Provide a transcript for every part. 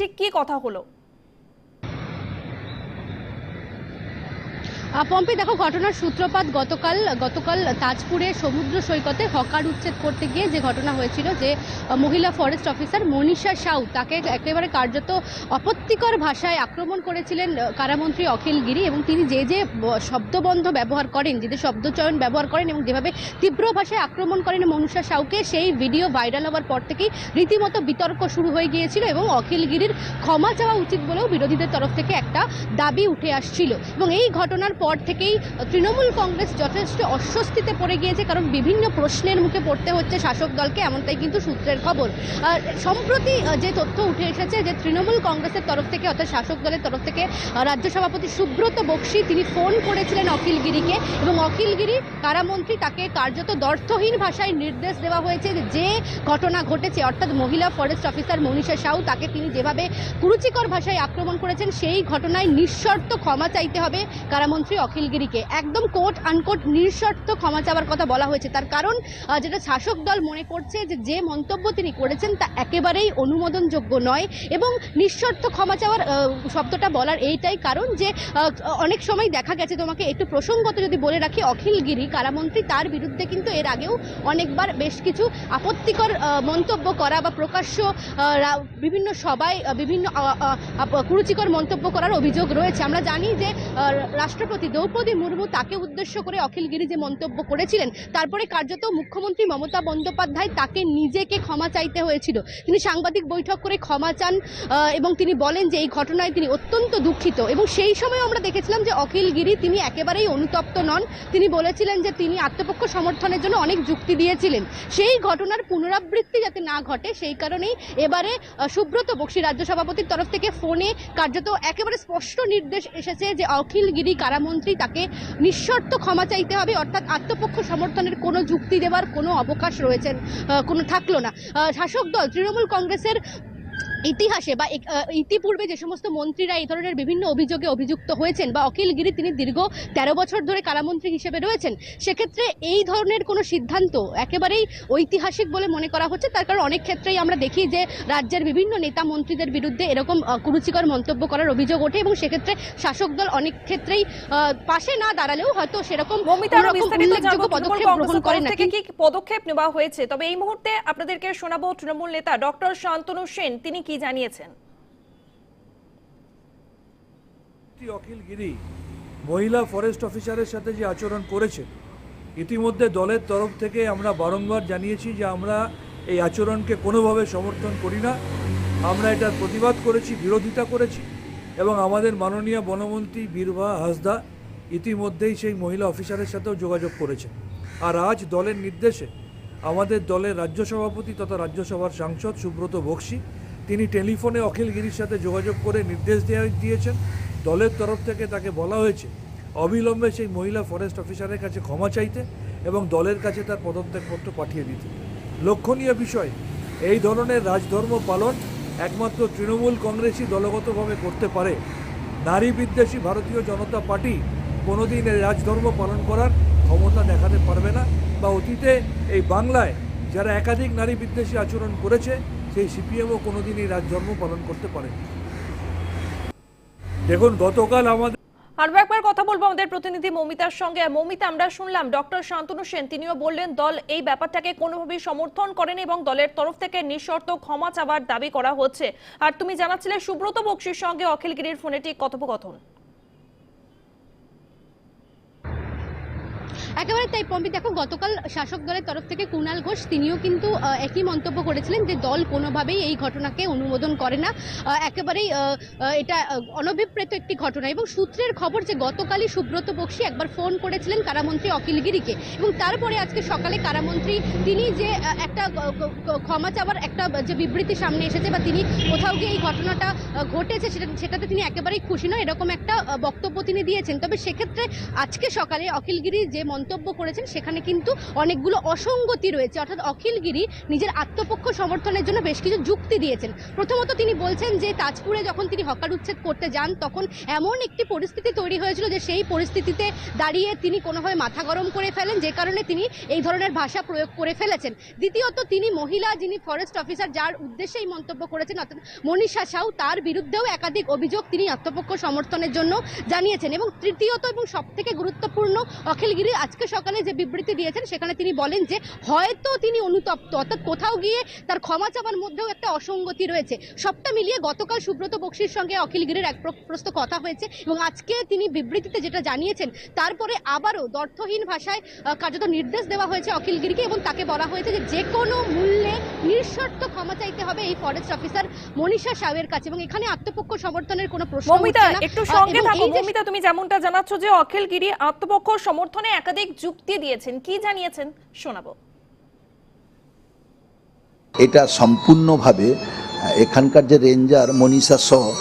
ঠিক কি কথা হলো? পম্পি, দেখো, ঘটনার সূত্রপাত গতকাল গতকাল তাজপুরে সমুদ্র সৈকতে হকার উচ্ছেদ করতে গিয়ে যে ঘটনা হয়েছিল যে মহিলা ফরেস্ট অফিসার মনীষা সাউ তাকে একেবারে কার্যত আপত্তিকর ভাষায় আক্রমণ করেছিলেন কারামন্ত্রী অখিল গিরি এবং তিনি যে যে শব্দবন্ধ ব্যবহার করেন, যে যে শব্দচয়ন ব্যবহার করেন এবং যেভাবে তীব্র ভাষায় আক্রমণ করেন মনীষা সাউকে, সেই ভিডিও ভাইরাল হওয়ার পর থেকেই রীতিমতো বিতর্ক শুরু হয়ে গিয়েছিল এবং অখিল গিরির ক্ষমা চাওয়া উচিত বলেও বিরোধীদের তরফ থেকে একটা দাবি উঠে আসছিল। এবং এই ঘটনার পর থেকেই তৃণমূল কংগ্রেস যথেষ্ট অস্বস্তিতে পড়ে গিয়েছে, কারণ বিভিন্ন প্রশ্নের মুখে পড়তে হচ্ছে শাসক দলকে, এমনটাই কিন্তু সূত্রের খবর। সম্প্রতি যে তথ্য উঠে এসেছে যে তৃণমূল কংগ্রেসের তরফ থেকে, অর্থাৎ শাসক দলের তরফ থেকে রাজ্য সভাপতি সুব্রত বক্সি, তিনি ফোন করেছিলেন অখিলগিরিকে এবং অখিলগিরি কারামন্ত্রী, তাকে কার্যত দর্থহীন ভাষায় নির্দেশ দেওয়া হয়েছে যে ঘটনা ঘটেছে, অর্থাৎ মহিলা ফরেস্ট অফিসার মনীষা সাউ, তাকে তিনি যেভাবে কুরুচিকর ভাষায় আক্রমণ করেছেন, সেই ঘটনায় নিঃশর্ত ক্ষমা চাইতে হবে কারামন্ত্রী অখিলগিরিকে একদম কোর্ট আনকোট নিঃশর্ত ক্ষমা চাওয়ার কথা বলা হয়েছে। তার কারণ যেটা শাসক দল মনে করছে যে যে মন্তব্য তিনি করেছেন তা একেবারেই অনুমোদনযোগ্য নয় এবং নিঃশর্ত ক্ষমা চাওয়ার শব্দটা বলার এইটাই কারণ যে অনেক সময় দেখা গেছে তোমাকে একটু প্রসঙ্গত যদি বলে রাখি অখিলগিরি কারামন্ত্রী তার বিরুদ্ধে কিন্তু এর আগেও অনেকবার বেশ কিছু আপত্তিকর মন্তব্য করা বা প্রকাশ্য বিভিন্ন সবাই বিভিন্ন কুরুচিকর মন্তব্য করার অভিযোগ রয়েছে। আমরা জানি যে আহ, রাষ্ট্রপতি দ্রৌপদী মুর্মু তাকে উদ্দেশ্য করে অখিলগিরি যে মন্তব্য করেছিলেন, তারপরে কার্যত মুখ্যমন্ত্রী মমতা বন্দ্যোপাধ্যায় তাকে নিজেকে ক্ষমা চাইতে হয়েছিল। তিনি সাংবাদিক বৈঠক করে ক্ষমা চান এবং তিনি বলেন যে এই ঘটনায় তিনি অত্যন্ত দুঃখিত। এবং সেই সময় আমরা দেখেছিলাম যে অখিলগিরি তিনি একেবারেই অনুতপ্ত নন। তিনি বলেছিলেন যে তিনি আত্মপক্ষ সমর্থনের জন্য অনেক যুক্তি দিয়েছিলেন। সেই ঘটনার পুনরাবৃত্তি যাতে না ঘটে, সেই কারণেই এবারে সুব্রত বক্সী রাজ্য সভাপতির তরফ থেকে ফোনে কার্যত একেবারে স্পষ্ট নির্দেশ এসেছে যে অখিলগিরি কারামন্ত্রী তাকে নিঃশর্ত ক্ষমা চাইতে হবে, অর্থাৎ আত্মপক্ষ সমর্থনের কোনো যুক্তি দেওয়ার কোনো অবকাশ রয়েছেন কোনো থাকল না। শাসক দল, তৃণমূল কংগ্রেসের ইতিহাসে বা ইতিপূর্বে যে সমস্ত মন্ত্রীরা এই ধরনের বিভিন্ন অভিযোগে অভিযুক্ত হয়েছেন বা অখিলগিরি তিনি দীর্ঘ তেরো বছর ধরে কারামন্ত্রী হিসেবে রয়েছেন সেক্ষেত্রে এই ধরনের কোনো সিদ্ধান্ত একেবারেই ঐতিহাসিক বলে মনে করা হচ্ছে। তার কারণ অনেক ক্ষেত্রেই আমরা দেখি যে রাজ্যের বিভিন্ন নেতা মন্ত্রীদের বিরুদ্ধে এরকম কুরুচিকর মন্তব্য করার অভিযোগ ওঠে এবং সেক্ষেত্রে শাসক দল অনেক ক্ষেত্রেই পাশে না দাঁড়ালেও হয়তো সেরকম উল্লেখযোগ্য পদক্ষেপ গ্রহণ করে না। কি পদক্ষেপ নেওয়া হয়েছে? তবে এই মুহূর্তে আপনাদেরকে শোনাবো তৃণমূল নেতা ডক্টর শান্তনু সেন। তিনি কি জানিয়েছেন? অখিল গিরি মহিলা ফরেস্ট অফিসারের সাথে যে আচরণ করেছে, ইতিমধ্যে দলের তরফ থেকে আমরা বারংবার জানিয়েছি যে আমরা এই আচরণকে কোনোভাবে সমর্থন করি না। আমরা এটার প্রতিবাদ করেছি, বিরোধিতা করেছি এবং আমাদের মাননীয় বনমন্ত্রী বীরভা হাসদা ইতিমধ্যেই সেই মহিলা অফিসারের সাথেও যোগাযোগ করেছেন। আর আজ দলের নির্দেশে আমাদের দলের রাজ্য সভাপতি তথা রাজ্যসভার সাংসদ সুব্রত বক্সি তিনি টেলিফোনে অখিল গিরির সাথে যোগাযোগ করে নির্দেশ দেওয়া দিয়েছেন। দলের তরফ থেকে তাকে বলা হয়েছে, অবিলম্বে সেই মহিলা ফরেস্ট অফিসারের কাছে ক্ষমা চাইতে এবং দলের কাছে তার পদত্যাগপত্র পাঠিয়ে দিতে। লক্ষণীয় বিষয়, এই ধরনের রাজধর্ম পালন একমাত্র তৃণমূল কংগ্রেসই দলগতভাবে করতে পারে। নারী বিদ্বেষী ভারতীয় জনতা পার্টি কোনোদিন এই রাজধর্ম পালন করার ক্ষমতা দেখাতে পারবে না বা অতীতে এই বাংলায় যারা একাধিক নারী বিদ্বেষী আচরণ করেছে সেই সিপিএমও কোনোদিন এই রাজধর্ম পালন করতে পারেনি। দেখুন, গতকাল আমাদের আরও একবার কথা বলব আমাদের প্রতিনিধি মমিতার সঙ্গে। আর মমিতা, আমরা শুনলাম ডক্টর শান্তনু সেন, তিনিও বললেন দল এই ব্যাপারটাকে কোনোভাবেই সমর্থন করেনি এবং দলের তরফ থেকে নিঃশর্ত ক্ষমা চাওয়ার দাবি করা হচ্ছে। আর তুমি জানাচ্ছিলে সুব্রত বক্সির সঙ্গে অখিলগিরির ফোনেটিক কথোপকথন। একেবারে তাই, পম্পি, দেখো, গতকাল শাসক দলের তরফ থেকে কুণাল ঘোষ, তিনিও কিন্তু একই মন্তব্য করেছিলেন যে দল কোনোভাবেই এই ঘটনাকে অনুমোদন করে না। একেবারেই এটা অনভিপ্রেত একটি ঘটনা। এবং সূত্রের খবর যে গতকালই সুব্রত বক্সী একবার ফোন করেছিলেন কারামন্ত্রী অখিলগিরিকে এবং তারপরে আজকে সকালে কারামন্ত্রী, তিনি যে একটা ক্ষমা চাওয়ার একটা, যে বিবৃতি সামনে এসেছে বা তিনি কোথাও গিয়ে এই ঘটনাটা ঘটেছে, সেটা, সেটাতে তিনি একেবারেই খুশি নয় এরকম একটা বক্তব্য তিনি দিয়েছেন। তবে সেক্ষেত্রে আজকে সকালে অখিলগিরি যে মন্তব্য মন্তব্য করেছেন, সেখানে কিন্তু অনেকগুলো অসঙ্গতি রয়েছে। অর্থাৎ অখিলগিরি নিজের আত্মপক্ষ সমর্থনের জন্য বেশ কিছু যুক্তি দিয়েছেন। প্রথমত তিনি বলছেন যে, তাজপুরে যখন তিনি হকার উচ্ছেদ করতে যান, তখন এমন একটি পরিস্থিতি তৈরি হয়েছিল যে, সেই পরিস্থিতিতে দাঁড়িয়ে তিনি কোনোভাবে মাথা গরম করে ফেলেন, যে কারণে তিনি এই ধরনের ভাষা প্রয়োগ করে ফেলেছেন। দ্বিতীয়ত, তিনি মহিলা যিনি ফরেস্ট অফিসার যার উদ্দেশ্যে এই মন্তব্য করেছেন, অর্থাৎ মনীষা সাউ, তার বিরুদ্ধেও একাধিক অভিযোগ তিনি আত্মপক্ষ সমর্থনের জন্য জানিয়েছেন। এবং তৃতীয়ত এবং সবথেকে গুরুত্বপূর্ণ, অখিলগিরি আজকে সকালে যে বিবৃতি দিয়েছেন সেখানে তিনি বলেন যে হয়তো তিনি অনুতপ্ত। অর্থাৎ কোথাও গিয়ে তার ক্ষমা চাওয়ার মধ্যেও একটা অসঙ্গতি রয়েছে। সবটা মিলিয়ে গতকাল সুব্রত বক্সির সঙ্গে অখিলগিরির এক প্রস্ত কথা হয়েছে এবং আজকে তিনি বিবৃতিতে যেটা জানিয়েছেন তারপরে আবারও দর্থহীন ভাষায় কার্যত নির্দেশ দেওয়া হয়েছে অখিলগিরিকে এবং তাকে বলা হয়েছে যে যে কোনো মূল্যে নিঃশর্ত ক্ষমা চাইতে হবে এই ফরেস্ট অফিসার মনীষা সাউয়ের কাছে এবং এখানে আত্মপক্ষ সমর্থনের কোনো প্রশ্ন। একটু সঙ্গে থাকো। তুমি যেমনটা জানাচ্ছ যে অখিল গিরি আত্মপক্ষ সমর্থনে একাধিক যুক্তি দিয়েছেন। কি জানিয়েছেন? শোনাবো। এটা সম্পূর্ণভাবে এখানকার যে রেঞ্জার মনীষা সহ,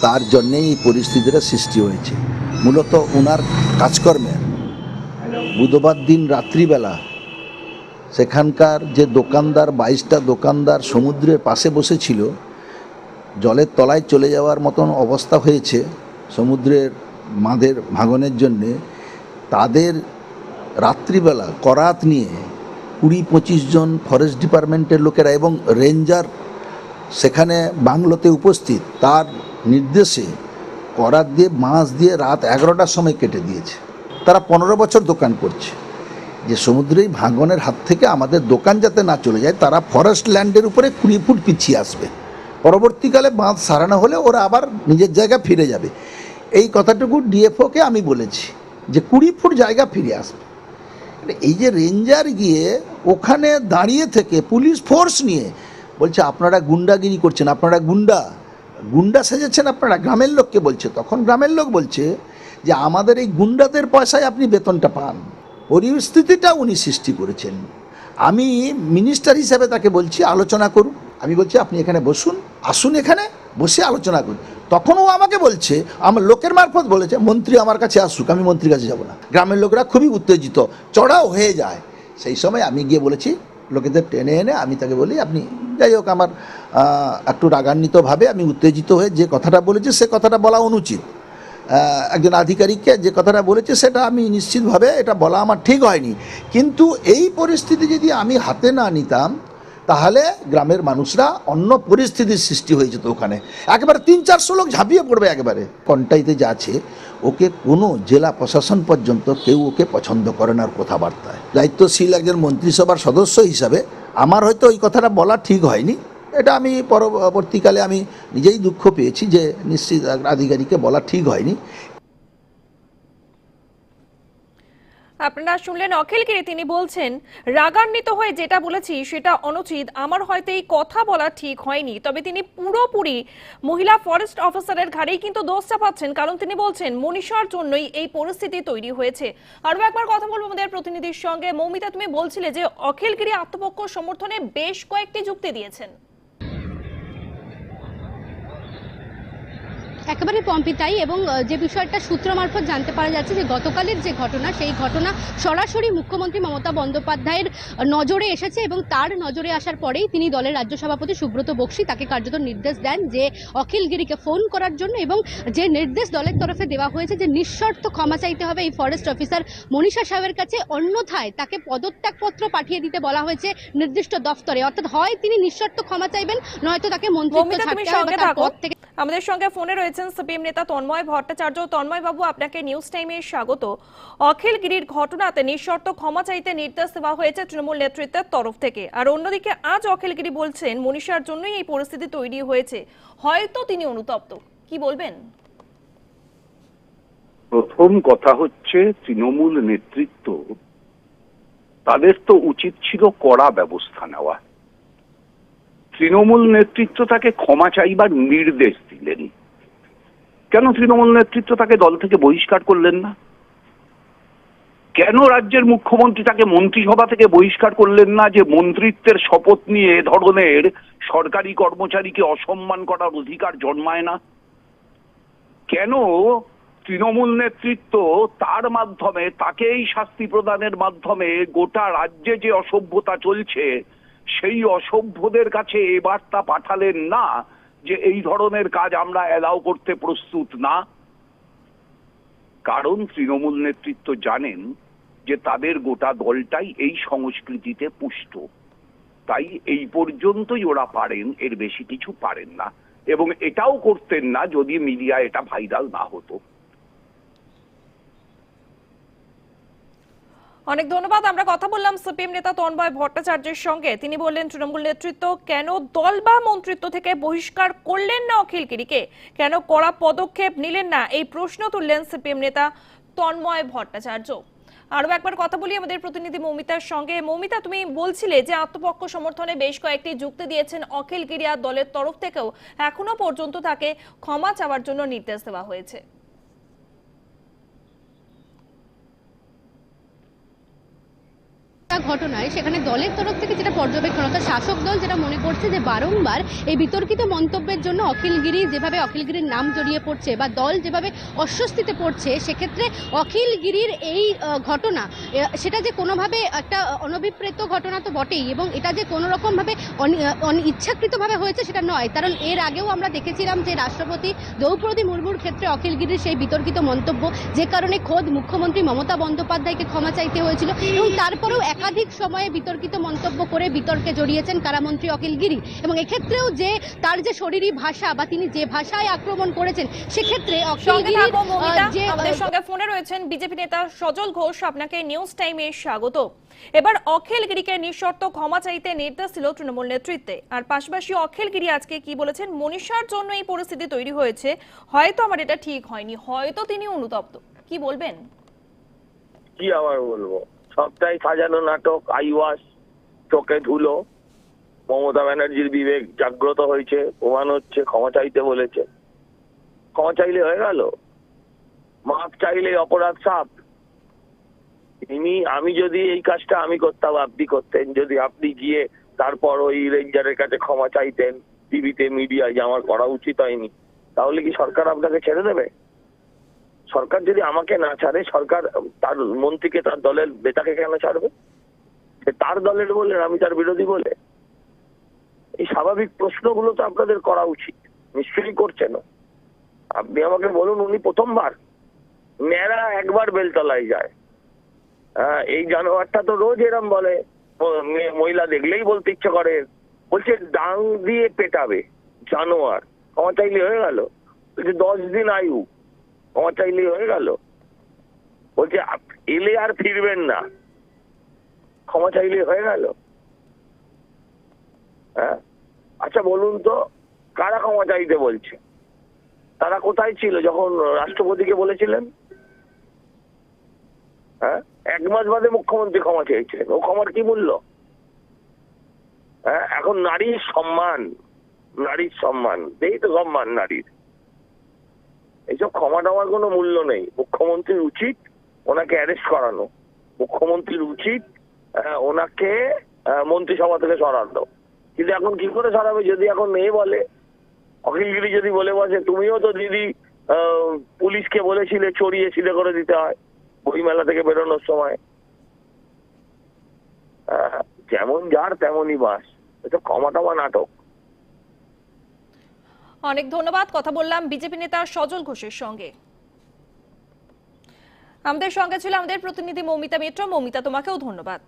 তার জন্যেই এই পরিস্থিতিটা সৃষ্টি হয়েছে। মূলত ওনার কাজকর্মে, বুধবার দিন রাত্রিবেলা, সেখানকার যে দোকানদার, বাইশটা দোকানদার সমুদ্রের পাশে বসেছিল, জলের তলায় চলে যাওয়ার মতন অবস্থা হয়েছে সমুদ্রের বাঁধের ভাঙনের জন্যে, তাদের রাত্রিবেলা করাত নিয়ে কুড়ি পঁচিশ জন ফরেস্ট ডিপার্টমেন্টের লোকেরা এবং রেঞ্জার সেখানে বাংলোতে উপস্থিত। তার নির্দেশে করাত দিয়ে মাছ দিয়ে রাত এগারোটার সময় কেটে দিয়েছে। তারা পনেরো বছর দোকান করছে। যে সমুদ্রেই ভাঙনের হাত থেকে আমাদের দোকান যাতে না চলে যায়, তারা ফরেস্ট ল্যান্ডের উপরে কুড়ি ফুট পিছিয়ে আসবে। পরবর্তীকালে বাঁধ সারানো হলে ওরা আবার নিজের জায়গায় ফিরে যাবে। এই কথাটুকু ডিএফওকে আমি বলেছি যে কুড়ি ফুট জায়গা ফিরে আসবে। এই যে রেঞ্জার গিয়ে ওখানে দাঁড়িয়ে থেকে পুলিশ ফোর্স নিয়ে বলছে, আপনারা গুন্ডাগিরি করছেন, আপনারা গুন্ডা। গুন্ডা সেজেছেন আপনারা, গ্রামের লোককে বলছে। তখন গ্রামের লোক বলছে যে, আমাদের এই গুন্ডাদের পয়সায় আপনি বেতনটা পান। পরিস্থিতিটা উনি সৃষ্টি করেছেন। আমি মিনিস্টার হিসাবে তাকে বলছি, আলোচনা করুন। আমি বলছি, আপনি এখানে বসুন, আসুন এখানে, বসে আলোচনা করুন। তখন ও আমাকে বলছে, আমার লোকের মারফত বলেছে, মন্ত্রী আমার কাছে আসুক, আমি মন্ত্রীর কাছে যাব না। গ্রামের লোকরা খুবই উত্তেজিত, চড়াও হয়ে যায়। সেই সময় আমি গিয়ে বলেছি, লোকেদের টেনে এনে আমি তাকে বলি, আপনি যাই হোক আমার একটু রাগান্বিতভাবে আমি উত্তেজিত হয়ে যে কথাটা বলেছি, সে কথাটা বলা অনুচিত। একজন আধিকারিককে যে কথাটা বলেছে, সেটা আমি নিশ্চিতভাবে এটা বলা আমার ঠিক হয়নি। কিন্তু এই পরিস্থিতি যদি আমি হাতে না নিতাম তাহলে গ্রামের মানুষরা অন্য পরিস্থিতির সৃষ্টি হয়ে যেত ওখানে। একেবারে তিন চারশো লোক ঝাঁপিয়ে পড়বে একেবারে। কন্টাইতে যা আছে, ওকে কোনো জেলা প্রশাসন পর্যন্ত কেউ ওকে পছন্দ করে না ওর কথাবার্তায়। দায়িত্বশীল একজন মন্ত্রিসভার সদস্য হিসাবে আমার হয়তো ওই কথাটা বলা ঠিক হয়নি। এটা আমি পরবর্তীকালে আমি নিজেই দুঃখ পেয়েছি যে নিশ্চিত আধিকারিককে বলা ঠিক হয়নি। আপনারা শুনলেন অখিল গিরি, তিনি বলছেন, রাগান্বিত হয়ে যেটা বলেছি, সেটা অনুচিত। আমার হয়তো এই কথা বলা ঠিক হয়নি। তবে তিনি পুরোপুরি মহিলা ফরেস্ট অফিসারের ঘাড়েই কিন্তু দোষ চাপাচ্ছেন কারণ তিনি বলছেন, মনীষার জন্যই এই পরিস্থিতি তৈরি হয়েছে। আরও একবার কথা বলব আমাদের প্রতিনিধির সঙ্গে। মৌমিতা, তুমি বলছিলে যে অখিল গিরি আত্মপক্ষ সমর্থনে বেশ কয়েকটি যুক্তি দিয়েছেন। একেবারে পম্পি তাই এবং যে বিষয়টা সূত্র মারফত জানতে পারা যাচ্ছে যে গতকালের যে ঘটনা সেই ঘটনা সরাসরি মুখ্যমন্ত্রী মমতা বন্দ্যোপাধ্যায়ের নজরে এসেছে এবং তার নজরে আসার পরেই তিনি দলের রাজ্য সভাপতি সুব্রত বক্সি তাকে কার্যত নির্দেশ দেন যে অখিল গিরিকে ফোন করার জন্য এবং যে নির্দেশ দলের তরফে দেওয়া হয়েছে যে নিঃশর্ত ক্ষমা চাইতে হবে এই ফরেস্ট অফিসার মনীষা সাহেবের কাছে। অন্যথায় তাকে পদত্যাগপত্র পাঠিয়ে দিতে বলা হয়েছে নির্দিষ্ট দফতরে। অর্থাৎ হয় তিনি নিঃশর্ত ক্ষমা চাইবেন নয়তো তাকে মন্ত্রিত্ব মৌমিতা ছাড়তে হবে তার থাকো। পদ থেকে আমাদের সঙ্গে ফোনে রয়েছেন সিপিএম নেতা তন্ময় ভট্টাচার্য। তন্ময় বাবু আপনাকে নিউজ টাইমে স্বাগত। অখিল গিরির ঘটনাতে নিঃশর্ত ক্ষমা চাইতে নির্দেশ দেওয়া হয়েছে তৃণমূল নেতৃত্বের তরফ থেকে। আর অন্যদিকে, আজ অখিল গিরি বলছেন, মনীষার জন্যই এই পরিস্থিতি তৈরি হয়েছে। হয়তো তিনি অনুতপ্ত। কি বলবেন? প্রথম কথা হচ্ছে, তৃণমূল নেতৃত্ব, তাদের তো উচিত ছিল কড়া ব্যবস্থা নেওয়া। তৃণমূল নেতৃত্ব তাকে ক্ষমা চাইবার নির্দেশ দিলেন। কেন তৃণমূল নেতৃত্ব তাকে দল থেকে বহিষ্কার করলেন না? কেন রাজ্যের মুখ্যমন্ত্রী তাকে মন্ত্রিসভা থেকে বহিষ্কার করলেন না যে মন্ত্রিত্বের শপথ নিয়ে ধরনের সরকারি কর্মচারীকে অসম্মান করার অধিকার জন্মায় না? কেন তৃণমূল নেতৃত্ব তার মাধ্যমে, তাকেই শাস্তি প্রদানের মাধ্যমে গোটা রাজ্যে যে অসভ্যতা চলছে, সেই অসভ্যদের কাছে এ বার্তা পাঠালেন না? যে এই ধরনের কাজ আমরা অ্যালাউ করতে প্রস্তুত না। কারণ তৃণমূল নেতৃত্ব জানেন যে তাদের গোটা দলটাই এই সংস্কৃতিতে পুষ্ট। তাই এই পর্যন্তই ওরা পারেন, এর বেশি কিছু পারেন না। এবং এটাও করতেন না যদি মিডিয়া এটা ভাইরাল না হতো। অনেক ধন্যবাদ। আমরা কথা বললাম সিপিএম নেতা তন্ময় ভট্টাচার্যের সঙ্গে। তিনি বললেন, তৃণমূল নেতৃত্ব কেন দল বা মন্ত্রিত্ব থেকে বহিষ্কার করলেন না অখিল গিরিকে? কেন কড়া পদক্ষেপ নিলেন না? এই প্রশ্ন তুললেন সিপিএম নেতা তন্ময় ভট্টাচার্য। আরও একবার কথা বলি আমাদের প্রতিনিধি মৌমিতার সঙ্গে। মৌমিতা, তুমি বলছিলে যে আত্মপক্ষ সমর্থনে বেশ কয়েকটি যুক্তি দিয়েছেন অখিল গিরি আর দলের তরফ থেকেও। এখনও পর্যন্ত তাকে ক্ষমা চাওয়ার জন্য নির্দেশ দেওয়া হয়েছে। ঘটনায় সেখানে দলের তরফ থেকে যেটা পর্যবেক্ষণ, অর্থাৎ শাসক দল যেটা মনে করছে যে বারংবার এই বিতর্কিত মন্তব্যের জন্য অখিলগিরি যেভাবে অখিলগিরির নাম জড়িয়ে পড়ছে বা দল যেভাবে অস্বস্তিতে পড়ছে, সেক্ষেত্রে অখিলগিরির এই ঘটনা সেটা যে কোনোভাবে একটা অনভিপ্রেত ঘটনা তো বটেই এবং এটা যে কোনো রকমভাবে ইচ্ছাকৃতভাবে হয়েছে সেটা নয়। কারণ এর আগেও আমরা দেখেছিলাম যে রাষ্ট্রপতি দ্রৌপদী মুর্মুর ক্ষেত্রে অখিলগিরির সেই বিতর্কিত মন্তব্য, যে কারণে খোদ মুখ্যমন্ত্রী মমতা বন্দ্যোপাধ্যায়কে ক্ষমা চাইতে হয়েছিল এবং তারপরেও একাধিক সময়ে বিতর্কিত মন্তব্য করে বিতর্কে জড়িয়েছেন কারামন্ত্রী অখিলগিরি এবং এক্ষেত্রেও যে তার যে শরীরী ভাষা বা তিনি যে ভাষায় আক্রমণ করেছেন সেক্ষেত্রে আমাদের সঙ্গে ফোনে রয়েছেন বিজেপি নেতা সজল ঘোষ। আপনাকে নিউজ টাইমে স্বাগত। এবার অখিল গিরিকে নিঃশর্ত ক্ষমা চাইতে নির্দেশ ছিল তৃণমূল নেতৃত্বে। আর পাশাপাশি অখিল গিরি আজকে কি বলেছেন মনীষার জন্য এই পরিস্থিতি তৈরি হয়েছে। হয়তো আমার এটা ঠিক হয়নি হয়তো তিনি অনুতপ্ত। কি বলবেন? কি আবার বলব? সবটাই সাজানো নাটক, আইওয়াস, চোখে ধুলো। মমতা ব্যানার্জির বিবেক জাগ্রত হয়েছে, প্রমাণ হচ্ছে, ক্ষমা চাইতে বলেছে। ক্ষমা চাইলে হয়ে গেল? মাপ চাইলে অপরাধ সাপ। ইনি, আমি যদি এই কাজটা আমি করতাম, আপনি করতেন। যদি আপনি গিয়ে তারপর ওই রেঞ্জারের কাছে ক্ষমা চাইতেন, টিভিতে, মিডিয়ায় যে আমার করা উচিত হয়নি, তাহলে কি সরকার আপনাকে ছেড়ে দেবে? সরকার যদি আমাকে না ছাড়ে, সরকার তার মন্ত্রীকে, তার দলের নেতাকে কেন ছাড়বে? তার দলের বলে, আমি তার বিরোধী বলে? এই স্বাভাবিক প্রশ্নগুলো তো আপনাদের করা উচিত। নিশ্চয়ই করছেন আপনি আমাকে বলুন, উনি প্রথমবার ন্যাড়া একবার বেলতলায় যায়। হ্যাঁ এই জানোয়ারটা তো রোজ এরম বলে মহিলা দেখলেই বলতে ইচ্ছে করে। বলছে, ডাং দিয়ে পেটাবে জানোয়ার। আমার চাইলে হয়ে গেল। দশ দিন আয়ু। ক্ষমা চাইলেই হয়ে গেল? বলছে এলে আর ফিরবেন না। ক্ষমা চাইলেই হয়ে গেল। হ্যাঁ? আচ্ছা বলুন তো, কারা ক্ষমা চাইতে বলছে? তারা কোথায় ছিল যখন রাষ্ট্রপতিকে বলেছিলেন? হ্যাঁ? এক মাস বাদে মুখ্যমন্ত্রী ক্ষমা চেয়েছিলেন। ও ক্ষমার কি মূল্য? হ্যাঁ? এখন নারীর সম্মান নারীর সম্মান এই তো সম্মান নারীর। এইসব ক্ষমা টমার কোনো মূল্য নেই। মুখ্যমন্ত্রীর উচিত ওনাকে অ্যারেস্ট করানো। মুখ্যমন্ত্রীর উচিত ওনাকে মন্ত্রিসভা থেকে সরানো। কিন্তু এখন কি করে সরাবে? যদি এখন মেয়ে বলে, অখিলগিরি যদি বলে বসে, তুমিও তো দিদি পুলিশকে বলেছিলে, চড়িয়ে সিধে করে দিতে হয় বইমেলা থেকে বেরোনোর সময়। যেমন যার তেমনই বাস। এটা ক্ষমা টমা নাটক। অনেক ধন্যবাদ। কথা বললাম বিজেপি নেতা সজল ঘোষের সঙ্গে। আমাদের সঙ্গে ছিল আমাদের প্রতিনিধি মৌমিতা মিত্র। মৌমিতা, তোমাকেও ধন্যবাদ।